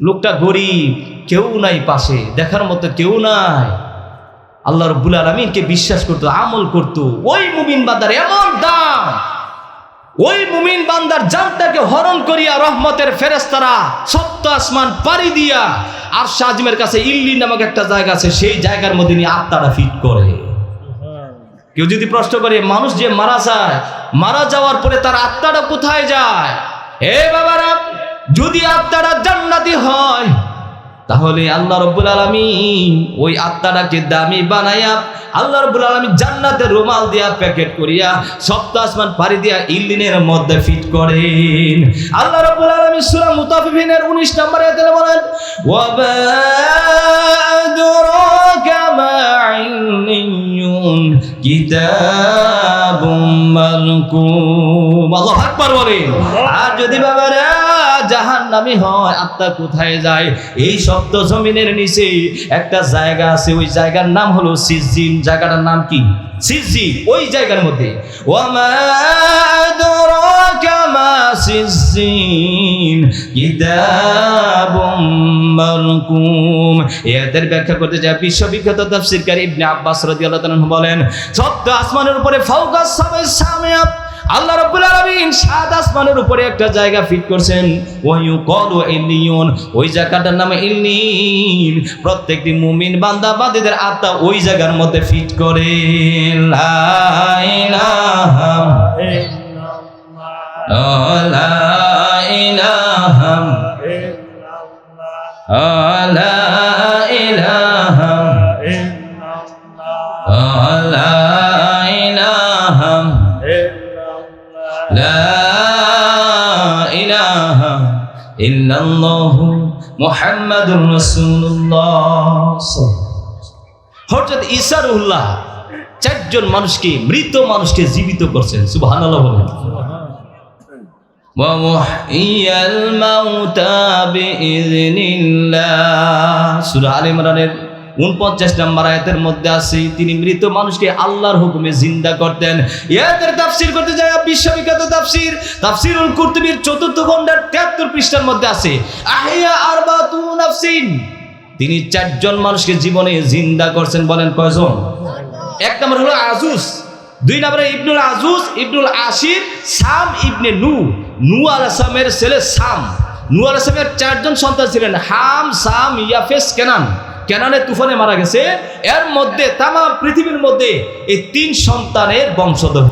লোকটা গরিব, কেউ নাই পাশে, দেখার মতো কেউ নাই। আল্লাহ রব্বুল আলমিনকে বিশ্বাস করতো, আমল করতো। ওই মুমিন বান্দার এমন দাম। ওই মুমিন বান্দার জানটাকে হরণ করিয়া রহমতের ফেরেস্তারা সপ্ত আসমান পাড়ি দিয়া আর সাজমের কাছে ইল্লি নামক একটা জায়গা আছে, সেই জায়গার মধ্যে নিয়ে আত্মাটা ফিট করে। কেউ যদি প্রশ্ন করে, মানুষ যে মারা যায়, মারা যাওয়ার পরে তার আত্মাটা কোথায় যায়? হে বাবারা যদি আত্মাটা জান্নাতি হয়, তাহলে আল্লাহ রব্বুল আলমিন ওই আত্মাটাকে দামি বানাইয়া আল্লাহ রব্বুল আলমিন জান্নাতে রুমাল দিয়া প্যাকেট করিয়া সপ্ত আসমান পাড়ি দিয়া ইল্লিনের মধ্যে ফিট করেন। আল্লাহ রব্বুল আলমিন সূরা মুতাফিফিনের 19 নম্বরে আয়াতে বলেন কিতাবুম মালকুম। আল্লাহু আকবার বলেন। আর যদি বাবারা জাহান নামি হয়, আত্মা কোথায় যায়? এই সপ্ত জমিনের নিচে একটা জায়গা আছে, ওই জায়গার নাম হলো সিজিন। জায়গাটার নাম কি? সিজি ওই জায়গার মধ্যে। এদের ব্যাখ্যা করতে যায় বিশ্ববিখ্যাত তাফসীরকারী ইবনে আব্বাস রাদিয়াল্লাহু তাআলা বলেন, সপ্ত আসমানের উপরে ফাওকা সাবে সামিয়া আল্লাহ রাব্বুল আলামিন সাত আসমানের উপরে একটা জায়গা ফিট করছেন। ওয়ায়ু কলু ইল্লিয়ুন ওই জায়গাটার নাম ইল্লিন প্রত্যেকটি মুমিন বান্দা বান্দীদের আত্মা ওই জায়গার মধ্যে ফিট করে। লা ইলাহা লা ইলাহা লা إلا الله محمد رسول الله হযরত ঈসা রুহুল্লাহ চারজন মানুষকে মৃত মানুষকে জীবিত করছেন সুবহানাল্লাহ বলেন ومحيي الموتى بإذن الله সূরা আলে ইমরানের উনপঞ্চাশ নম্বর আয়াতের মধ্যে আছে তিনি মৃত মানুষকে আল্লাহর হুকুমে জিন্দা করতেন ইয়াতের তাফসির করতে যায় বিশ্ববিখ্যাত তাফসির, তাফসিরুল কুরতুবীর চতুর্থ খণ্ডের তেহাত্তর পৃষ্ঠার মধ্যে আছে, আহিয়া আরবাতু নাফসিন। তিনি চারজন মানুষকে জীবনে জিন্দা করছেন বলেন কয়জন? এক নম্বর হলো আজুস, দুই নম্বরে ইবনুল আজুস, ইবনুল আশির, সাম ইবনে নু। নু আল আসামের ছেলে সাম। নু আল আসামের চারজন সন্তান ছিলেন, হাম, সাম, ইয়াফেস, কেনান। কেনানের তুফানে মারা গেছে। এর মধ্যে তামা পৃথিবীর মধ্যে এই তিন সন্তানের বংশধর।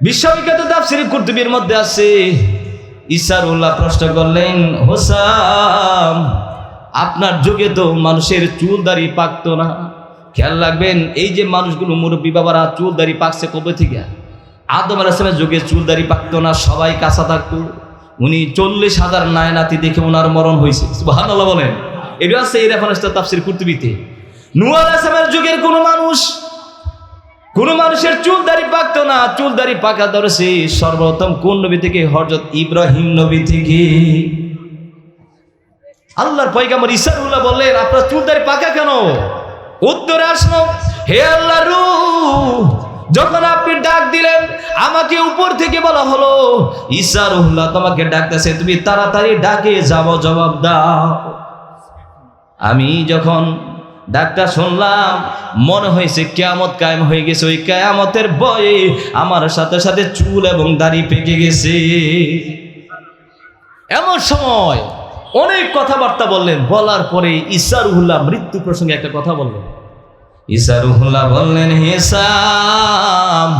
বিশ্ববিখ্যাত তাফসির কুরতুবির মধ্যে আছে, ঈসা প্রশ্ন করলেন, হোসাম, আপনার যুগে তো মানুষের চুল দাড়ি পাকতো না। খেয়াল রাখবেন, এই যে মানুষগুলো মুরব্বী বাবারা চুল দাড়ি পাকছে কবে থেকে? আদম আলাইসলামের যুগে চুল দাড়ি পাকতো না, সবাই কাঁচা থাকতো। উনি চল্লিশ হাজার নায় নাতি দেখে ওনার মরণ হয়েছে। ভালো বলেন। এটা আছে এই রেফারেন্সটা তাফসির কুরতুবিতে। নূহ আলাইহিসসালামের যুগের কোন মানুষ, কোন মানুষের চুল দাড়ি পাকতো না। চুল দাড়ি পাকা ধরেছে সর্বপ্রথম কোন নবী থেকে? হযরত ইব্রাহিম নবী থেকে। আল্লাহর পয়গাম্বর ইসারুল্লাহ বললেন, আপনার চুল দাড়ি পাকা কেন? উত্তরে আসলো, হে আল্লাহ রু যখন আপনি ডাক দিলেন, আমাকে উপর থেকে বলা হলো, ঈসা রুহুল্লাহ, তোমাকে ডাকতেছে, তুমি তাড়াতাড়ি ডাকে যাব জবাব দাও। আমি যখন ডাকটা শুনলাম, মনে হয়েছে কেয়ামত কায়েম হয়ে গেছে। ওই কেয়ামতের বয়ে আমার সাথে সাথে চুল এবং দাড়ি পেকে গেছে। এমন সময় অনেক কথাবার্তা বললেন। বলার পরে ইসারুহুল্লাহ মৃত্যু প্রসঙ্গে একটা কথা বললেন। ইসারুহুল্লাহ বললেন হেসাম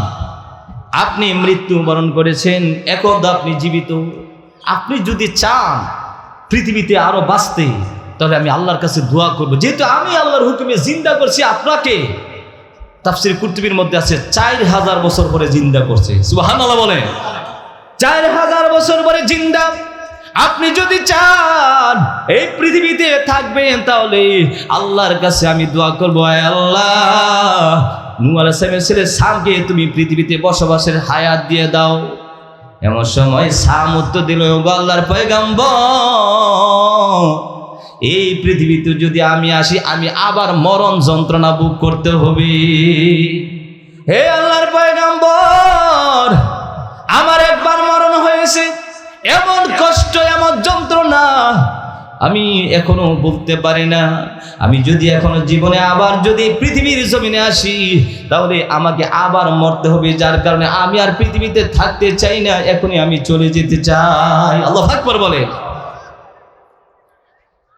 আপনি মৃত্যুবরণ করেছেন একদা আপনি জীবিত। আপনি যদি চান পৃথিবীতে আরও বাঁচতে তাহলে আমি আল্লাহর কাছে দোয়া করব। যেহেতু আমি আল্লাহর হুকুমে জিন্দা করছি, আপনাকে তাফসির কুর্তুবির মধ্যে আছে, চার হাজার বছর পরে জিন্দা করছে। সুবহানাল্লাহ বলেন। চার হাজার বছর পরে জিন্দা। আপনি যদি চান এই পৃথিবীতে থাকবেন, তাহলে আল্লাহর কাছে আমি দোয়া করব আল্লাহ। ছেলে সামকে তুমি পৃথিবীতে বসবাসের হায়াত দিয়ে দাও। এমন সময় সাম উত্তর দিল, "ও গো আল্লাহর পয়গাম্বর এই পৃথিবীতে যদি আমি আসি, আমি আবার মরণ যন্ত্রণা বুক করতে হবে। হে আল্লাহর পয়গাম্বর, আমার একবার মরণ হয়েছে। এমন কষ্ট, এমন যন্ত্রণা আমি এখনও বলতে পারি না। আমি যদি এখনও জীবনে আবার যদি পৃথিবীর জমিনে আসি, তাহলে আমাকে আবার মরতে হবে। যার কারণে আমি আর পৃথিবীতে থাকতে চাই না, এখনই আমি চলে যেতে চাই। আল্লাহ আকবর বলে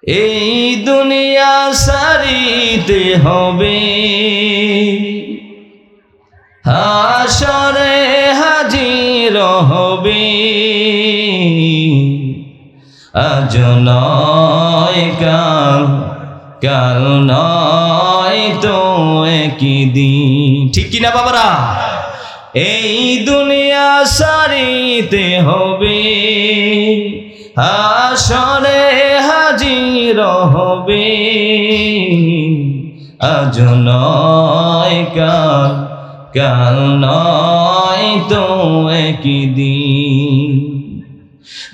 এই দুনিয়া সারিতে হবে। হাসরে হাজির হবে। আজ নয় কাল কাল নয় তো একই দিন। ঠিক কিনা বাবারা? এই দুনিয়া সারিতে হবে। হাসরে হাজির হবে আজ নয় কাল কাল নয় তো একই দিন।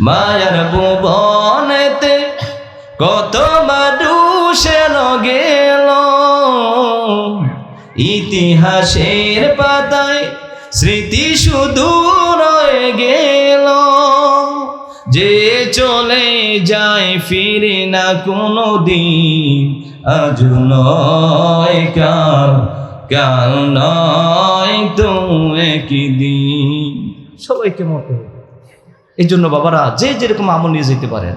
মায়ার ভুবনেতে কত মানুষ এলো গেল। ইতিহাসের পাতায় স্মৃতি শুধু রয়ে গেল। যায় ফিরে না কোনো দিন আজ নয় কাল কাল নয় তো একই দিন। সবাইকে মতো এই জন্য বাবারা, যে যেরকম আমল নিয়ে যেতে পারেন